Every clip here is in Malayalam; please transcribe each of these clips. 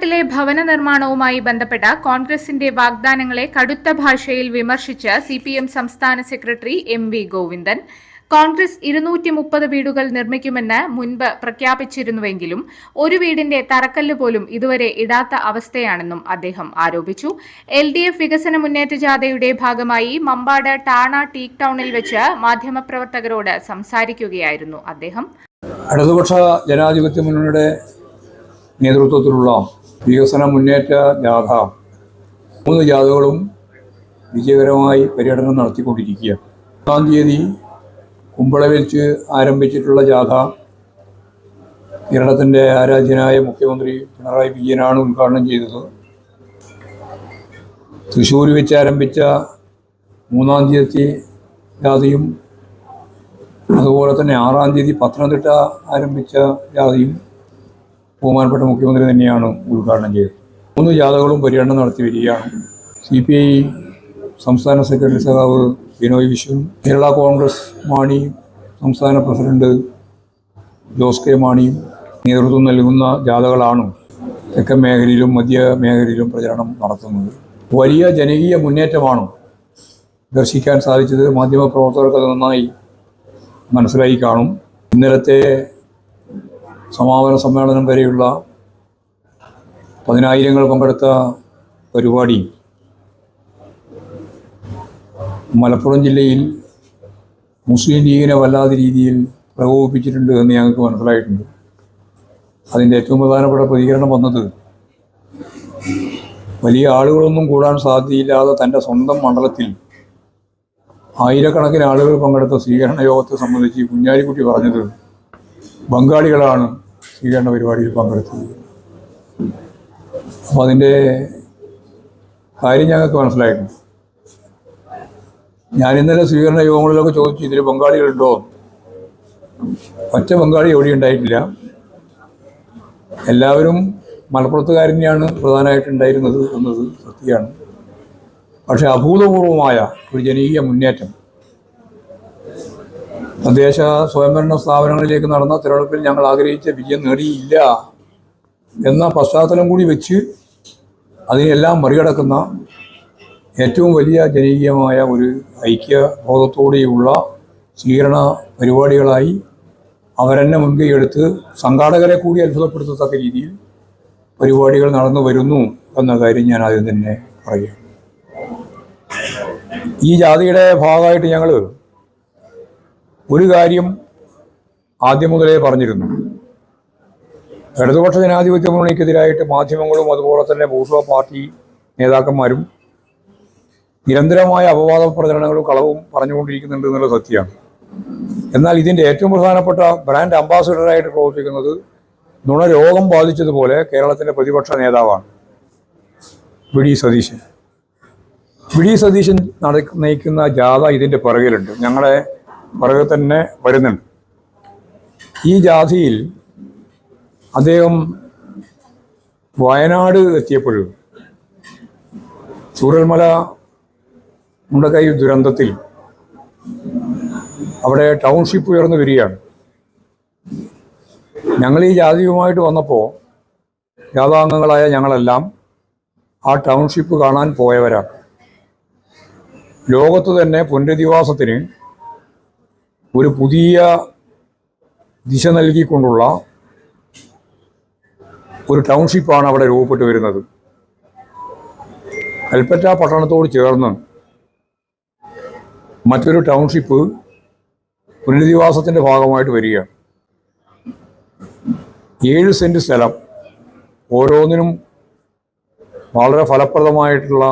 വയനാട്ടിലെ ഭവന നിർമ്മാണവുമായി ബന്ധപ്പെട്ട കോൺഗ്രസിന്റെ വാഗ്ദാനങ്ങളെ കടുത്ത ഭാഷയിൽ വിമർശിച്ച് സി പി എം സംസ്ഥാന secretary M V Govindan. Congress ഇരുന്നൂറ്റി മുപ്പത് വീടുകൾ നിർമ്മിക്കുമെന്ന് മുൻപ് പ്രഖ്യാപിച്ചിരുന്നുവെങ്കിലും ഒരു വീടിന്റെ തറക്കല്ല് പോലും ഇതുവരെ ഇടാത്ത അവസ്ഥയാണെന്നും അദ്ദേഹം ആരോപിച്ചു. എൽ ഡി എഫ് വികസന മുന്നേറ്റ ജാഥയുടെ ഭാഗമായി മമ്പാട് ടാണ ടീക് ടൌണിൽ വെച്ച് മാധ്യമപ്രവർത്തകരോട് സംസാരിക്കുകയായിരുന്നു അദ്ദേഹം. ഇടതുപക്ഷ ജനാധിപത്യ മുന്നണിയുടെ നേതൃത്വത്തിലുള്ള വികസന മുന്നേറ്റ ജാഥ. മൂന്ന് ജാഥകളും വിജയകരമായി പര്യടനം നടത്തിക്കൊണ്ടിരിക്കുക ഒന്നാം തീയതി കുമ്പള വെച്ച് ആരംഭിച്ചിട്ടുള്ള ജാഥ. കേരളത്തിന്റെ ആരാധ്യനായ മുഖ്യമന്ത്രി പിണറായി വിജയനാണ് ഉദ്ഘാടനം ചെയ്തത്. തൃശ്ശൂർ വെച്ച് ആരംഭിച്ച മൂന്നാം തീയതി ജാഥയും അതുപോലെ തന്നെ ആറാം തീയതി പത്തനംതിട്ട ആരംഭിച്ച ജാഥയും ബഹുമാനപ്പെട്ട മുഖ്യമന്ത്രി തന്നെയാണ് ഉദ്ഘാടനം ചെയ്തത്. മൂന്ന് ജാഥകളും പര്യടനം നടത്തി വരികയാണ്. സി പി ഐ സംസ്ഥാന സെക്രട്ടറി സഖാവ് ബിനോയ് വിശ്വൻ കേരള കോൺഗ്രസ് മാണി സംസ്ഥാന പ്രസിഡന്റ് ജോസ് കെ മാണിയും നേതൃത്വം നൽകുന്ന ജാഥകളാണ് തെക്കൻ മേഖലയിലും മധ്യ മേഖലയിലും പ്രചരണം നടത്തുന്നത്. വലിയ ജനകീയ മുന്നേറ്റമാണ് ദർശിക്കാൻ സാധിച്ചത്. മാധ്യമപ്രവർത്തകർക്ക് നന്നായി മനസ്സിലായി കാണും. ഇന്നലത്തെ സമാപന സമ്മേളനം വരെയുള്ള പതിനായിരങ്ങൾ പങ്കെടുത്ത പരിപാടി മലപ്പുറം ജില്ലയിൽ മുസ്ലിം ലീഗിനെ വല്ലാത്ത രീതിയിൽ പ്രകോപിപ്പിച്ചിട്ടുണ്ട് എന്ന് ഞങ്ങൾക്ക് മനസ്സിലായിട്ടുണ്ട്. അതിന്റെ ഏറ്റവും പ്രധാനപ്പെട്ട പ്രതികരണം വന്നത് വലിയ ആളുകളൊന്നും കൂടാൻ സാധ്യതയില്ലാതെ തന്റെ സ്വന്തം മണ്ഡലത്തിൽ ആയിരക്കണക്കിന് ആളുകൾ പങ്കെടുത്ത സ്വീകരണ യോഗത്തെ സംബന്ധിച്ച് കുഞ്ഞാലിക്കുട്ടി പറഞ്ഞത് ബംഗാളികളാണ് സ്വീകരണ പരിപാടിയിൽ പങ്കെടുത്തത്. അപ്പോൾ അതിന്റെ കാര്യം ഞങ്ങൾക്ക് മനസ്സിലായിട്ടുണ്ട്. ഞാൻ ഇന്നലെ സ്വീകരണ യോഗങ്ങളിലൊക്കെ ചോദിച്ചു ഇതിൽ ബംഗാളികളുണ്ടോ ഒറ്റ ബംഗാളി എവിടെ ഉണ്ടായിട്ടില്ല. എല്ലാവരും മലപ്പുറത്തുകാരൻ തന്നെയാണ് പ്രധാനമായിട്ട് ഉണ്ടായിരുന്നത് എന്നത് സത്യമാണ്. പക്ഷേ അഭൂതപൂർവമായ ഒരു ജനകീയ മുന്നേറ്റം തദ്ദേശ സ്വയംഭരണ സ്ഥാപനങ്ങളിലേക്ക് നടന്ന തിരഞ്ഞെടുപ്പിൽ ഞങ്ങൾ ആഗ്രഹിച്ച വിജയം നേടിയില്ല എന്ന പശ്ചാത്തലം കൂടി വെച്ച് അതിനെല്ലാം മറികടക്കുന്ന ഏറ്റവും വലിയ ജനകീയമായ ഒരു ഐക്യബോധത്തോടെയുള്ള സ്വീകരണ പരിപാടികളായി അവരെന്നെ മുൻകൈയെടുത്ത് സംഘാടകരെ കൂടി അത്ഭുതപ്പെടുത്തത്തക്ക രീതിയിൽ പരിപാടികൾ നടന്നു വരുന്നു എന്ന കാര്യം ഞാൻ ആദ്യം തന്നെ പറയുകയാണ്. ഈ ജാതിയുടെ ഭാഗമായിട്ട് ഞങ്ങൾ ഒരു കാര്യം ആദ്യം മുതലേ പറഞ്ഞിരുന്നു. ഇടതുപക്ഷ ജനാധിപത്യ മുന്നണിക്കെതിരായിട്ട് മാധ്യമങ്ങളും അതുപോലെ തന്നെ ബൂർഷ പാർട്ടി നേതാക്കന്മാരും നിരന്തരമായ അപവാദ പ്രചരണങ്ങളും കളവും പറഞ്ഞുകൊണ്ടിരിക്കുന്നുണ്ട് എന്നുള്ള സത്യമാണ്. എന്നാൽ ഇതിന്റെ ഏറ്റവും പ്രധാനപ്പെട്ട ബ്രാൻഡ് അംബാസഡറായിട്ട് പ്രവർത്തിക്കുന്നത് നുണ രോഗം ബാധിച്ചതുപോലെ കേരളത്തിന്റെ പ്രതിപക്ഷ നേതാവാണ് V D Satheesan. V D Satheesan നയിക്കുന്ന ജാഥ ഇതിന്റെ പിറകിലുണ്ട്. ഞങ്ങളെ പുറകെ തന്നെ വരുന്നുണ്ട്. ഈ ജാഥയിൽ അദ്ദേഹം വയനാട് എത്തിയപ്പോൾ ചൂരൽമല മുണ്ടക്കൈ ദുരന്തത്തിൽ അവിടെ ടൗൺഷിപ്പ് ഉയർന്നു വരികയാണ്. ഞങ്ങൾ ഈ ജാതിയുമായിട്ട് വന്നപ്പോൾ ജാതാംഗങ്ങളായ ഞങ്ങളെല്ലാം ആ ടൗൺഷിപ്പ് കാണാൻ പോയവരാണ്. ലോകത്ത് തന്നെ പുനരധിവാസത്തിന് ഒരു പുതിയ ദിശ നൽകിക്കൊണ്ടുള്ള ഒരു ടൗൺഷിപ്പാണ് അവിടെ രൂപപ്പെട്ടു വരുന്നത്. കൽപ്പറ്റ പട്ടണത്തോട് ചേർന്ന് മറ്റൊരു ടൗൺഷിപ്പ് പുനരധിവാസത്തിന്റെ ഭാഗമായിട്ട് വരികയാണ്. ഏഴ് സെന്റ് സ്ഥലം ഓരോന്നിനും വളരെ ഫലപ്രദമായിട്ടുള്ള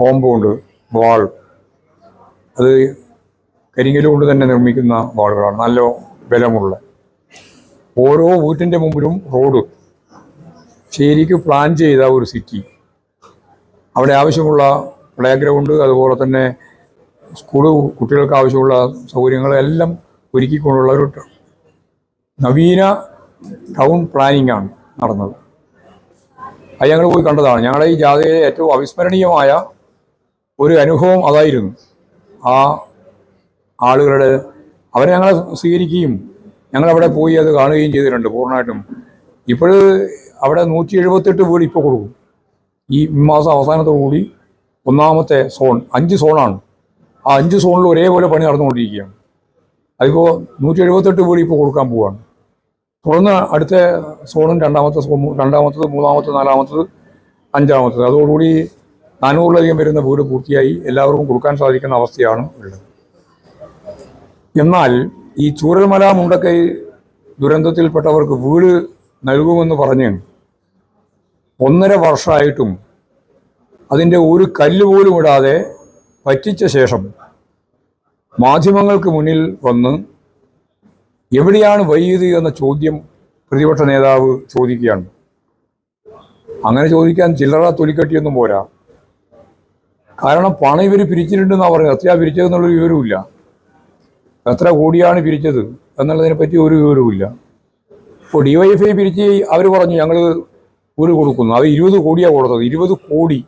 കോമ്പൗണ്ട് വാൾ അത് കരിങ്കൽ കൊണ്ട് തന്നെ നിർമ്മിക്കുന്ന വാളുകളാണ്. നല്ല ബലമുള്ള. ഓരോ വീട്ടിന്റെ മുമ്പിലും റോഡ്. ശരിക്ക് പ്ലാൻ ചെയ്ത ഒരു സിറ്റി അവിടെ ആവശ്യമുള്ള പ്ലേ ഗ്രൗണ്ട് അതുപോലെ തന്നെ സ്കൂൾ കുട്ടികൾക്ക് ആവശ്യമുള്ള സൗകര്യങ്ങളെല്ലാം ഒരുക്കിക്കൊണ്ടുള്ള ഒരു നവീന ടൗൺ പ്ലാനിംഗ് ആണ് നടന്നത്. അത് ഞങ്ങൾ പോയി കണ്ടതാണ്. ഞങ്ങളുടെ ഈ ജാഥയിലെ ഏറ്റവും അവിസ്മരണീയമായ ഒരു അനുഭവം അതായിരുന്നു. ആ ആളുകളുടെ അവരെ ഞങ്ങളെ സ്വീകരിക്കുകയും ഞങ്ങളവിടെ പോയി അത് കാണുകയും ചെയ്തിട്ടുണ്ട് പൂർണമായിട്ടും. ഇപ്പോൾ അവിടെ നൂറ്റി എഴുപത്തെട്ട് വീട് ഇപ്പോൾ കൊടുക്കും. ഈ മാസം അവസാനത്തോടു കൂടി ഒന്നാമത്തെ സോൺ അഞ്ച് സോണാണ്. ആ അഞ്ച് സോണിൽ ഒരേപോലെ പണി നടന്നുകൊണ്ടിരിക്കുകയാണ്. അതിപ്പോൾ നൂറ്റി എഴുപത്തെട്ട് വീട് ഇപ്പോൾ കൊടുക്കാൻ പോവുകയാണ് തുടർന്ന് അടുത്ത സോണും രണ്ടാമത്തെ സോൺ രണ്ടാമത്തത് മൂന്നാമത്തത് നാലാമത്തത് അഞ്ചാമത്തത്. അതോടുകൂടി നാനൂറിലധികം വരുന്ന വീട് പൂർത്തിയായി എല്ലാവർക്കും കൊടുക്കാൻ സാധിക്കുന്ന അവസ്ഥയാണ് ഉള്ളത്. എന്നാൽ ഈ ചൂരൽമല മുണ്ടക്കൈ ദുരന്തത്തിൽപ്പെട്ടവർക്ക് വീട് നൽകുമെന്ന് പറഞ്ഞ് ഒന്നര വർഷമായിട്ടും അതിന്റെ ഒരു കല്ല് പോലും ഇടാതെ പറ്റിച്ച ശേഷം മാധ്യമങ്ങൾക്ക് മുന്നിൽ വന്ന് എവിടെയാണ് വൈദ്യുതി എന്ന ചോദ്യം പ്രതിപക്ഷ നേതാവ് ചോദിക്കുകയാണ്. അങ്ങനെ ചോദിക്കാൻ ചില്ലറ തൊലിക്കട്ടിയൊന്നും പോരാ. കാരണം പണം ഇവർ പിരിച്ചിട്ടുണ്ടെന്നാണ് പറയുന്നത് അത്യാ പിരിച്ചതെന്നുള്ളൊരു വിവരവുമില്ല. എത്ര കൂടിയാണ് പിരിച്ചത് എന്നുള്ളതിനെ പറ്റി ഒരു വിവരവുമില്ല. ഇപ്പോൾ ഡി വൈഎഫ്ഐ പിരിച്ച് അവർ പറഞ്ഞു ഞങ്ങൾ ഒരു കൊടുക്കുന്നു. അത് ഇരുപത് കോടിയാണ് കൊടുത്തത്. ഇരുപത് കോടി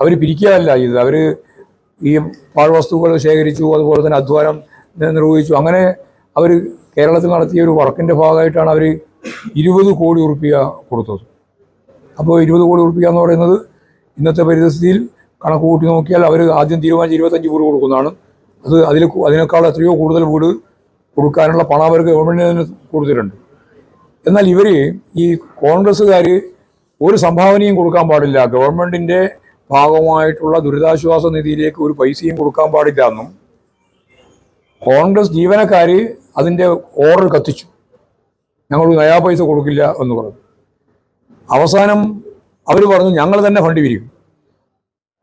അവർ പിരിക്കുകയല്ല ചെയ്തത്. അവർ ഈ പാഴ്വസ്തുക്കൾ ശേഖരിച്ചു അതുപോലെ തന്നെ അധ്വാനം നിർവഹിച്ചു. അങ്ങനെ അവർ കേരളത്തിൽ നടത്തിയ ഒരു വർക്കിന്റെ ഭാഗമായിട്ടാണ് അവർ ഇരുപത് കോടി ഉറുപ്പിക കൊടുത്തത്. അപ്പോൾ ഇരുപത് കോടി ഉറുപ്പിക എന്ന് പറയുന്നത് ഇന്നത്തെ പരിതസ്ഥിതിയിൽ കണക്ക് കൂട്ടി നോക്കിയാൽ അവർ ആദ്യം തീരുമാനിച്ച് ഇരുപത്തഞ്ച് കോടി കൊടുക്കുന്നതാണ്. അത് അതിൽ അതിനേക്കാൾ എത്രയോ കൂടുതൽ വീട് കൊടുക്കാനുള്ള പണം അവർക്ക് ഗവൺമെന്റിന് തന്നെ കൊടുത്തിട്ടുണ്ട്. എന്നാൽ ഇവർ ഈ കോൺഗ്രസ്സുകാർ ഒരു സംഭാവനയും കൊടുക്കാൻ പാടില്ല. ഗവൺമെന്റിന്റെ ഭാഗമായിട്ടുള്ള ദുരിതാശ്വാസ നിധിയിലേക്ക് ഒരു പൈസയും കൊടുക്കാൻ പാടില്ല എന്നും കോൺഗ്രസ് ജീവനക്കാർ അതിന്റെ ഓർഡർ കത്തിച്ചു. ഞങ്ങൾ നയാ പൈസ കൊടുക്കില്ല എന്ന് പറഞ്ഞു. അവസാനം അവർ പറഞ്ഞു ഞങ്ങൾ തന്നെ ഫണ്ട് പിരിക്കും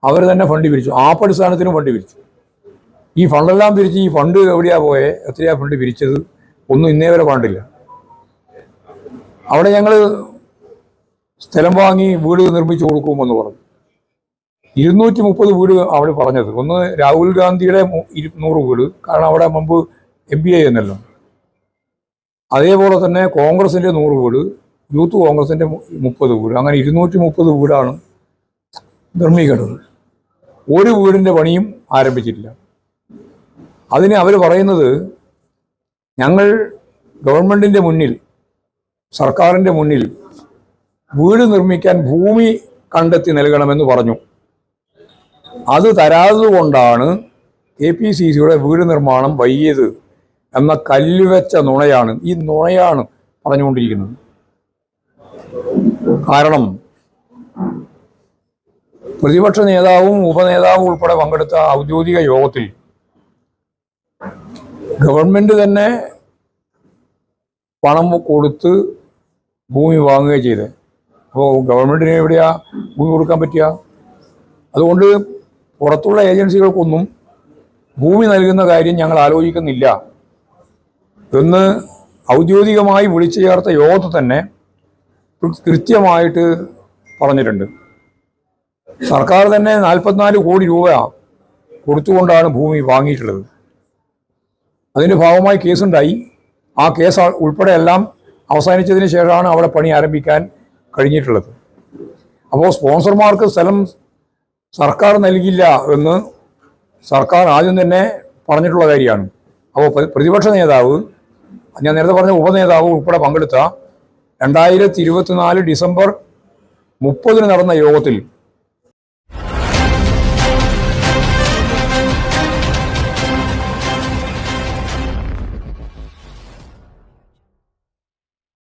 അവർ തന്നെ ഫണ്ട് പിരിച്ചു. ആപ്പടിസ്ഥാനത്തിനും ഫണ്ട് പിരിച്ചു. ഈ ഫണ്ടെല്ലാം പിരിച്ച് ഈ ഫണ്ട് എവിടെയാ പോയെ? എത്രയാ ഫണ്ട് പിരിച്ചത്? ഒന്നും ഇന്നേ വരെ പാണ്ടില്ല അവിടെ ഞങ്ങൾ സ്ഥലം വാങ്ങി വീട് നിർമ്മിച്ചു കൊടുക്കുമെന്ന് പറഞ്ഞു. ഇരുന്നൂറ്റി മുപ്പത് വീട് അവിടെ പറഞ്ഞത്. ഒന്ന് രാഹുൽ ഗാന്ധിയുടെ മു- ഇരു- നൂറ് വീട് കാരണം അവിടെ മുമ്പ് എം പി ഐ എന്നല്ലോ. അതേപോലെ തന്നെ കോൺഗ്രസിന്റെ നൂറ് വീട് യൂത്ത് കോൺഗ്രസിന്റെ മുപ്പത് വീട് അങ്ങനെ ഇരുന്നൂറ്റി മുപ്പത് വീടാണ് നിർമ്മിക്കേണ്ടത്. ഒരു വീടിന്റെ പണിയും ആരംഭിച്ചിട്ടില്ല. അതിന് അവർ പറയുന്നത് ഞങ്ങൾ ഗവൺമെന്റിന്റെ മുന്നിൽ സർക്കാരിന്റെ മുന്നിൽ വീട് നിർമ്മിക്കാൻ ഭൂമി കണ്ടെത്തി നൽകണമെന്ന് പറഞ്ഞു. അത് തരാതുകൊണ്ടാണ് കെ പി സി സിയുടെ വീട് നിർമ്മാണം വൈകിയത് എന്ന കല്ലുവെച്ച നുണയാണ് ഈ നുണയാണ് പറഞ്ഞുകൊണ്ടിരിക്കുന്നത്. കാരണം പ്രതിപക്ഷ നേതാവും ഉപനേതാവും ഉൾപ്പെടെ പങ്കെടുത്ത ഔദ്യോഗിക യോഗത്തിൽ ഗവൺമെന്റ് തന്നെ പണം കൊടുത്ത് ഭൂമി വാങ്ങുകയും ചെയ്തത് അപ്പോൾ ഗവൺമെന്റിന് എവിടെയാ ഭൂമി കൊടുക്കാൻ പറ്റുക അതുകൊണ്ട് പുറത്തുള്ള ഏജൻസികൾക്കൊന്നും ഭൂമി നൽകുന്ന കാര്യം ഞങ്ങൾ ആലോചിക്കുന്നില്ല. എന്ന് ഔദ്യോഗികമായി വിളിച്ചു ചേർത്ത യോഗത്തിൽ തന്നെ കൃത്യമായിട്ട് പറഞ്ഞിട്ടുണ്ട്. സർക്കാർ തന്നെ നാൽപ്പത്തിനാല് കോടി രൂപ കൊടുത്തുകൊണ്ടാണ് ഭൂമി വാങ്ങിയിട്ടുള്ളത്. അതിന്റെ ഭാഗമായി കേസുണ്ടായി. ആ കേസ് ഉൾപ്പെടെ എല്ലാം അവസാനിച്ചതിന് ശേഷമാണ് അവിടെ പണി ആരംഭിക്കാൻ കഴിഞ്ഞിട്ടുള്ളത്. അപ്പോൾ സ്പോൺസർമാർക്ക് സ്ഥലം സർക്കാർ നൽകില്ല എന്ന് സർക്കാർ ആദ്യം തന്നെ പറഞ്ഞിട്ടുള്ള കാര്യമാണ്. അപ്പോൾ പ്രതിപക്ഷ നേതാവ് ഞാൻ നേരത്തെ പറഞ്ഞ ഉപനേതാവ് ഉൾപ്പെടെ പങ്കെടുത്ത രണ്ടായിരത്തി ഇരുപത്തിനാല് ഡിസംബർ മുപ്പതിന് നടന്ന യോഗത്തിൽ